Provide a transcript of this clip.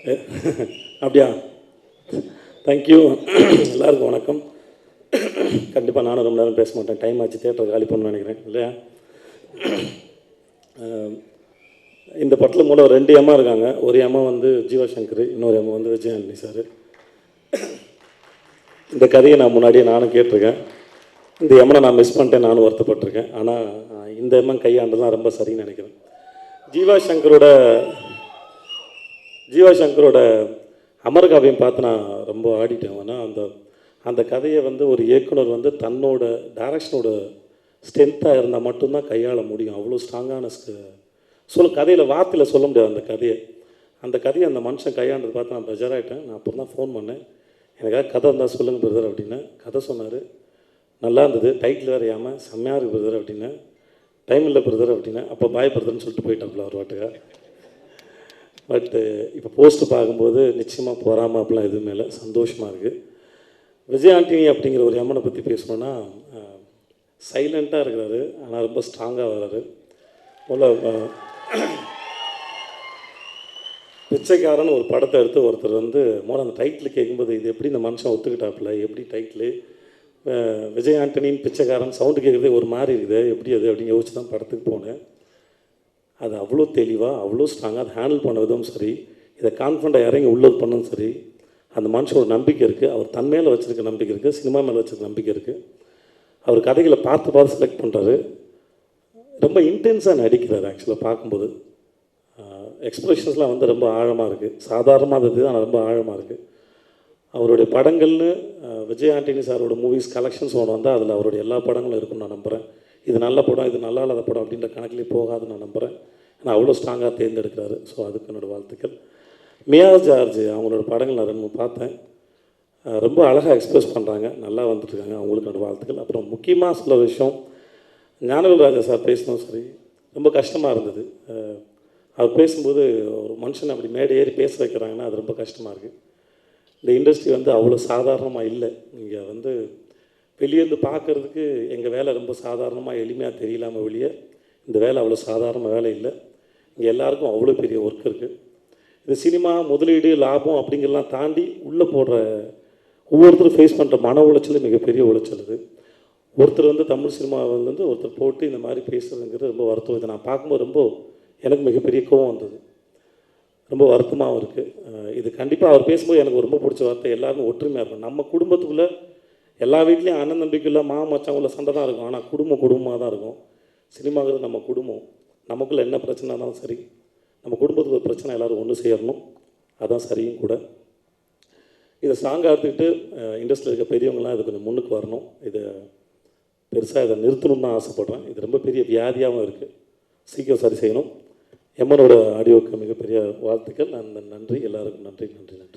அப்படியா? தேங்க்யூ எல்லாருக்கும் வணக்கம். கண்டிப்பாக நானும் ரொம்ப நேரம் பேச மாட்டேன். டைம் ஆச்சு தேட்டர் காலி பண்ணணும்னு நினைக்கிறேன் இல்லையா? இந்த படத்தில் மூலம் ரெண்டு அம்மா இருக்காங்க. ஒரு அம்மா வந்து ஜீவசங்கர் இன்னொரு அம்மா வந்து விஜயானி சார் இந்த கதையை நான் முன்னாடியே நானும் கேட்டிருக்கேன். இந்த எம்மனை நான் மிஸ் பண்ணிட்டேன் நானும் வருத்தப்பட்டிருக்கேன். ஆனால் இந்த எம்மன் கையாண்டு தான் ரொம்ப சரின்னு நினைக்கிறேன். ஜீவா சங்கரோட ஜீவா அமர் அமர்காவியம் பார்த்து நான் ரொம்ப ஆடிட்டேன். ஆனால் அந்த அந்த கதையை வந்து ஒரு இயக்குனர் வந்து தன்னோட டைரக்ஷனோட ஸ்ட்ரென்த்தாக இருந்தால் மட்டும்தான் கையாள முடியும். அவ்வளோ ஸ்ட்ராங்கான சொல்ல கதையில் வார்த்தையில் சொல்ல முடியாது அந்த கதையை. அந்த கதையை அந்த மனுஷன் கையாண்டது பார்த்து நான் பெஜராயிட்டேன். நான் அப்புறம் தான் ஃபோன் பண்ணேன். எனக்காக கதை இருந்தால் சொல்லுங்கள் பிரதர் அப்படின்னு. கதை சொன்னார். நல்லா இருந்தது. டைட்டில் வரையாமல் செம்மையாக இருக்குது பிரதர் அப்படின்னு. டைம் இல்லை பிரதர் அப்படின்னு. அப்போ பாய் பிரதர்னு சொல்லிட்டு போயிட்டாப்புல ஒரு வாட்டுக்காக பட்டு இப்போ போஸ்ட் பார்க்கும்போது நிச்சயமாக போகாமல் அப்படிலாம் எதுவுமே இல்லை. சந்தோஷமாக இருக்குது விஜய் ஆண்டனி அப்படிங்கிற ஒரு எம்மனை பற்றி பேசணுன்னா சைலண்ட்டாக இருக்கிறாரு. ஆனால் ரொம்ப ஸ்ட்ராங்காக வர்றாரு. முதல்ல பிச்சைக்காரன் ஒரு படத்தை எடுத்து ஒருத்தர் வந்து முதல்ல அந்த டைட்டில் கேட்கும்போது இது எப்படி இந்த மனுஷன் ஒத்துக்கிட்டாப்புல? எப்படி டைட்டிலு விஜய் ஆண்டனின் பிச்சைக்காரன் சவுண்டு கேட்குறதே ஒரு மாதிரி இருக்குது. எப்படி அது? அப்படின்னு யோசிச்சு தான் படத்துக்கு போனேன். அது அவ்வளோ தெளிவாக அவ்வளோ ஸ்ட்ராங்காக அதை ஹேண்டில் பண்ண விதம் சரி இதை கான்ஃபிடண்ட்டாக இறங்கி உள்ளது பண்ணதும் சரி அந்த மனுஷனோட நம்பிக்கை இருக்குது அவர் தன் மேலே வச்சுருக்க நம்பிக்கை இருக்குது சினிமா மேலே வச்சுருக்க நம்பிக்கை இருக்குது அவர் கதைகளை பார்த்து பார்த்து செலக்ட் பண்ணுறாரு ரொம்ப இன்டென்ஸாக நடிக்கிறார் ஆக்சுவலாக பார்க்கும்போது. எக்ஸ்ப்ரெஷன்ஸ்லாம் வந்து ரொம்ப ஆழமாக இருக்குது சாதாரணமாக இருந்தது ஆனால் ரொம்ப ஆழமாக இருக்குது அவருடைய படங்கள்னு விஜய் ஆண்டனி சாரோட மூவிஸ் கலெக்ஷன்ஸ் ஒன்று வந்தால் அதில் அவருடைய எல்லா படங்களும் இருக்கும்னு நான் நம்புகிறேன் இது நல்ல படம் இது நல்லா இல்லாத படம் அப்படின்ற கணக்கிலே போகாதுன்னு நான் நம்புகிறேன் ஏன்னா அவ்வளோ ஸ்ட்ராங்காக தேர்ந்தெடுக்கிறாரு. ஸோ அதுக்கு என்னோடய வாழ்த்துக்கள். மியா ஜார்ஜ் அவங்களோட படங்கள் நான் ரெண்டு பார்த்தேன். ரொம்ப அழகாக எக்ஸ்பிரஸ் பண்ணுறாங்க நல்லா வந்துட்டுருக்காங்க அவங்களுக்கு என்னோடய வாழ்த்துக்கள். அப்புறம் முக்கியமாக சில விஷயம். ஞானவேல் ராஜா சார் பேசினோம் சரி ரொம்ப கஷ்டமாக இருந்தது. அவர் பேசும்போது ஒரு மனுஷனை அப்படி மேடை ஏறி பேச வைக்கிறாங்கன்னா அது ரொம்ப கஷ்டமாக இருக்குது இந்த இண்டஸ்ட்ரி வந்து அவ்வளோ சாதாரணமாக இல்லை. இங்கே வந்து வெளியேருந்து பார்க்குறதுக்கு எங்கள் வேலை ரொம்ப சாதாரணமாக எளிமையாக தெரியலாமல் வெளியே. இந்த வேலை அவ்வளோ சாதாரண வேலை இல்லை. இங்கே எல்லாருக்கும் அவ்வளோ பெரிய ஒர்க் இருக்குது இந்த சினிமா முதலீடு லாபம் அப்படிங்கிறலாம் தாண்டி உள்ளே போடுற ஒவ்வொருத்தரும் ஃபேஸ் பண்ணுற மன உளைச்சல் மிகப்பெரிய உளைச்சல் இது ஒருத்தர் வந்து தமிழ் சினிமாவிலேருந்து ஒருத்தர் போட்டு இந்த மாதிரி பேசுகிறதுங்கிறது ரொம்ப வருத்தம். இது நான் பார்க்கும்போது ரொம்ப எனக்கு மிகப்பெரிய கோவம் வந்தது. ரொம்ப வருத்தமாகவும் இருக்குது இது கண்டிப்பாக அவர் பேசும்போது எனக்கு ரொம்ப பிடிச்ச வார்த்தை எல்லாருமே ஒற்றுமையாக இருக்கும் நம்ம குடும்பத்துக்குள்ளே எல்லா வீட்லேயும் அண்ணன் தம்பிக்குள்ளே மா மச்சாங்குள்ள சண்டை தான் இருக்கும். ஆனால் குடும்பம் குடும்பமாக தான் இருக்கும். சினிமாங்கிறது நம்ம குடும்பம். நமக்குள்ளே என்ன பிரச்சனை இருந்தாலும் சரி நம்ம குடும்பத்துக்கு ஒரு பிரச்சனை எல்லோரும் ஒன்று சேரணும். அதான் சரியும் கூட. இதை ஸ்ட்ராங்காக எடுத்துக்கிட்டு இண்டஸ்ட்ரியில் இருக்க பெரியவங்களாம் இது கொஞ்சம் முன்னுக்கு வரணும். இதை பெருசாக இதை நிறுத்தணும்னு தான் ஆசைப்பட்றேன். இது ரொம்ப பெரிய வியாதியாகவும் இருக்குது சீக்கிரம் சரி செய்யணும். எம்மனோட ஆடியோவுக்கு மிகப்பெரிய வாழ்த்துக்கள். நன்றி. எல்லாருக்கும் நன்றி நன்றி நன்றி.